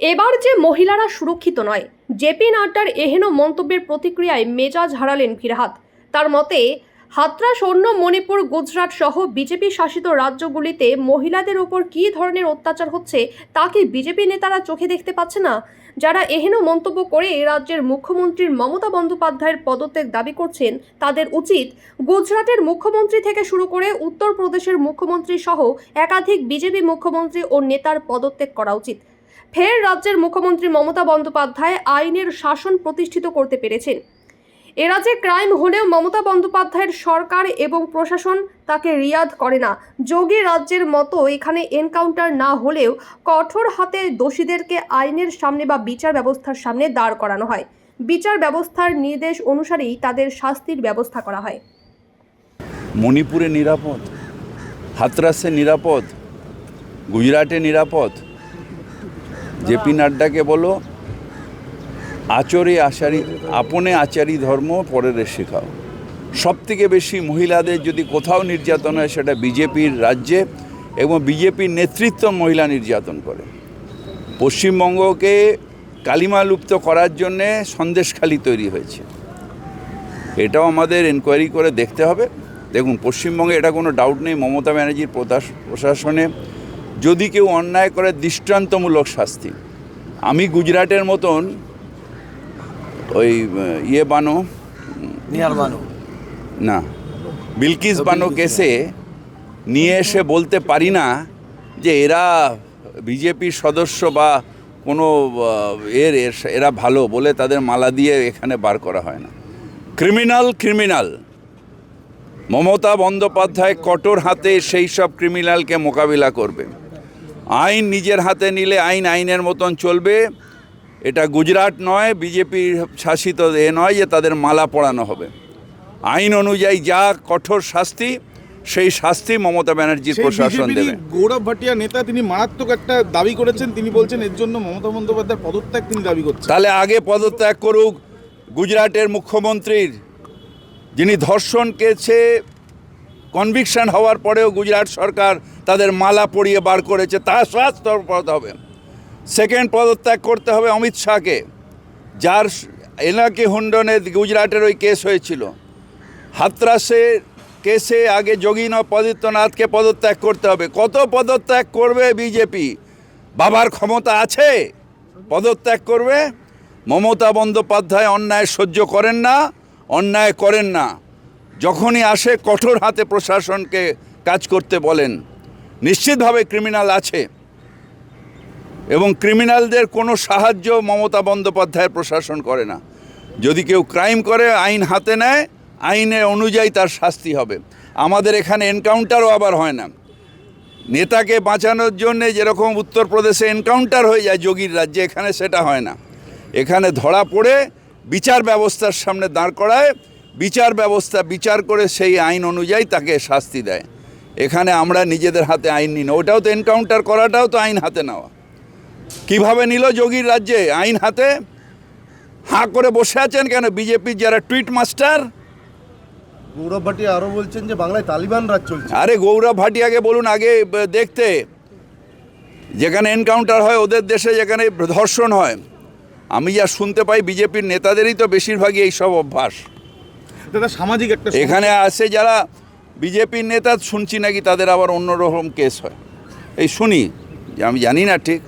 এবার যে মহিলারা সুরক্ষিত নয়, জেপি নাড্ডার এহেন মন্তব্যের প্রতিক্রিয়ায় মেজাজ হারালেন ফিরহাদ। তার মতে হাতরাস অন্য মণিপুর, গুজরাট সহ বিজেপি শাসিত রাজ্যগুলিতে মহিলাদের ওপর কী ধরনের অত্যাচার হচ্ছে, তা কি বিজেপি নেতারা চোখে দেখতে পাচ্ছে না? যারা এহেন মন্তব্য করে রাজ্যের মুখ্যমন্ত্রীর মমতা বন্দ্যোপাধ্যায়ের পদত্যাগ দাবি করছেন, তাদের উচিত গুজরাটের মুখ্যমন্ত্রী থেকে শুরু করে উত্তরপ্রদেশের মুখ্যমন্ত্রী সহ একাধিক বিজেপি মুখ্যমন্ত্রী ও নেতার পদত্যাগ করা উচিত। ফের রাজ্যের মুখ্যমন্ত্রী মমতা বন্দ্যোপাধ্যায় আইনের শাসন প্রতিষ্ঠিত করতে পেরেছেন। এ রাজ্যে ক্রাইম হলেও মমতা বন্দ্যোপাধ্যায়ের সরকার এবং প্রশাসন তাকে রিয়াদ করে না। যোগী রাজ্যের মতো এখানে এনকাউন্টার না হলেও কঠোর হাতে দোষীদেরকে আইনের সামনে বা বিচার ব্যবস্থার সামনে দাঁড় করানো হয়। বিচার ব্যবস্থার নির্দেশ অনুসারেই তাদের শাস্তির ব্যবস্থা করা হয়। মণিপুরে নিরাপদ, হাতরাসে নিরাপদ, গুজরাটে নিরাপদ জেপি নাড্ডাকে বলো, আচরে আচারি, আপনে আচারি ধর্ম, পরের শেখাও। সব থেকে বেশি মহিলাদের যদি কোথাও নির্যাতন হয়, সেটা বিজেপির রাজ্যে এবং বিজেপির নেতৃত্ব মহিলা নির্যাতন করে। পশ্চিমবঙ্গকে কালিমালুপ্ত করার জন্যে সন্দেশখালি তৈরি হয়েছে। এটাও আমাদের এনকোয়ারি করে দেখতে হবে। দেখুন, পশ্চিমবঙ্গে এটা কোনো ডাউট নেই। মমতা ব্যানার্জির প্রশাসনে যদি কেউ অন্যায় করে দৃষ্টান্তমূলক শাস্তি। আমি গুজরাটের মতন ওই ইয়ে বানো বানো। না বিলকিস বানো কেসে নিয়ে এসে বলতে পারি না যে এরা বিজেপির সদস্য বা কোনো এর এর- ভালো বলে তাদের মালা দিয়ে এখানে বার করা হয় না। Criminal criminal. মমতা বন্দ্যোপাধ্যায় কঠোর হাতে সেই সব ক্রিমিনালকে মোকাবিলা করবে। আইন নিজের হাতে নিলে আইন আইনের মতন চলবে। এটা গুজরাট নয় বিজেপির শাসিত এ নয় যে তাদের মালা পড়ানো হবে। আইন অনুযায়ী যা কঠোর শাস্তি সেই শাস্তি মমতা ব্যানার্জির প্রশাসন দেবে। গৌরব ভাটিয়া নেতা তিনি মারাত্মক একটা দাবি করেছেন। তিনি বলছেন এর জন্য মমতা বন্দ্যোপাধ্যায় পদত্যাগ তিনি দাবি করছেন। তাহলে আগে পদত্যাগ করুক গুজরাটের মুখ্যমন্ত্রীর যিনি ধর্ষণ কেছে কনভিকশন হওয়ার পরেও গুজরাট সরকার তাদের মালা পরিয়ে বার করেছে, তার শাস্তি পদ হবে। সেকেন্ড পদত্যাগ করতে হবে অমিত শাহকে, যার এনাকে হুন্ডনে গুজরাটের ওই কেস হয়েছিল। হাতরাসে কেসে আগে যোগীন পদিত্যনাথকে পদত্যাগ করতে হবে। কত পদত্যাগ করবে বিজেপি? বাবার ক্ষমতা আছে? পদত্যাগ করবে? মমতা বন্দ্যোপাধ্যায় অন্যায় সহ্য করেন না, অন্যায় করেন না। যখনই আসে কঠোর হাতে প্রশাসনকে কাজ করতে বলেন। নিশ্চিতভাবে ক্রিমিনাল আছে। এবং ক্রিমিনালদের কোনো সাহায্য মমতা বন্দ্যোপাধ্যায়ের প্রশাসন করে না। যদি কেউ ক্রাইম করে, আইন হাতে নেয় আইনের অনুযায়ী তার শাস্তি হবে। আমাদের এখানে এনকাউন্টারও আবার হয় না। নেতাকে বাঁচানোর জন্যে যেরকম উত্তরপ্রদেশে এনকাউন্টার হয়ে যায় যোগীর রাজ্যে, এখানে সেটা হয় না। এখানে ধরা পড়ে, বিচার ব্যবস্থার সামনে দাঁড় করায়, বিচার ব্যবস্থা বিচার করে সেই আইন অনুযায়ী তাকে শাস্তি দেয়। এখানে আমরা নিজেদের হাতে আইন নিই না। ওটাও তো এনকাউন্টার করাটাও তো আইন হাতে নেওয়া। কীভাবে নিল যোগীর রাজ্যে? আইন হাতে? হাঁ করে বসে আছেন কেন? বিজেপির যারা টুইট মাস্টার গৌরব ভাটিয়া আরও বলছেন যে বাংলায় তালিবান রাজ চলছে। আরে গৌরব ভাটিয়াকে বলুন আগে দেখতে। যেখানে এনকাউন্টার হয় ওদের দেশে যেখানে ধর্ষণ হয়। আমি যা শুনতে পাই বিজেপির নেতাদেরই তো বেশিরভাগই এইসব অভ্যাস। দাদা সামাজিক একটা এখানে আসে যারা বিজেপির নেতা শুনছি নাকি তাদের আবার অন্যরকম কেস হয়। এই শুনি আমি জানি না ঠিক।